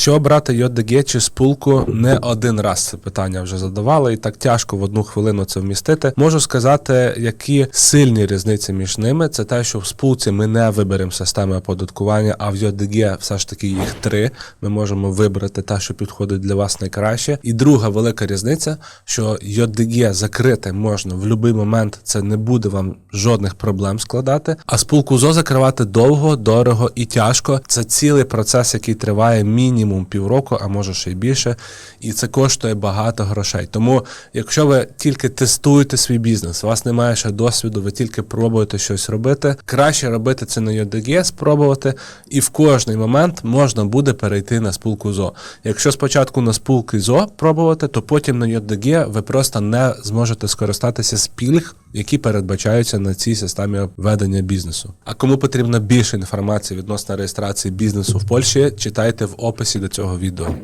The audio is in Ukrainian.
Що обрати JDG чи спулку не один раз це питання вже задавали, і так тяжко в одну хвилину це вмістити. Можу сказати, які сильні різниці між ними. Це те, що в спулці ми не виберемо системи оподаткування, а в JDG все ж таки їх три. Ми можемо вибрати те, що підходить для вас найкраще. І друга велика різниця, що JDG закрити можна в будь-який момент. Це не буде вам жодних проблем складати. А спулку ЗО закривати довго, дорого і тяжко. Це цілий процес, який триває мінімум півроку, а може ще й більше. І це коштує багато грошей. Тому, якщо ви тільки тестуєте свій бізнес, у вас немає ще досвіду, ви тільки пробуєте щось робити. Краще робити це на JDG, спробувати, і в кожний момент можна буде перейти на спулку ЗО. Якщо спочатку на спулки ЗО пробувати, то потім на JDG ви просто не зможете скористатися з пільг, які передбачаються на цій системі ведення бізнесу. А кому потрібна більше інформації відносно реєстрації бізнесу в Польщі, читайте в описі до цього відео.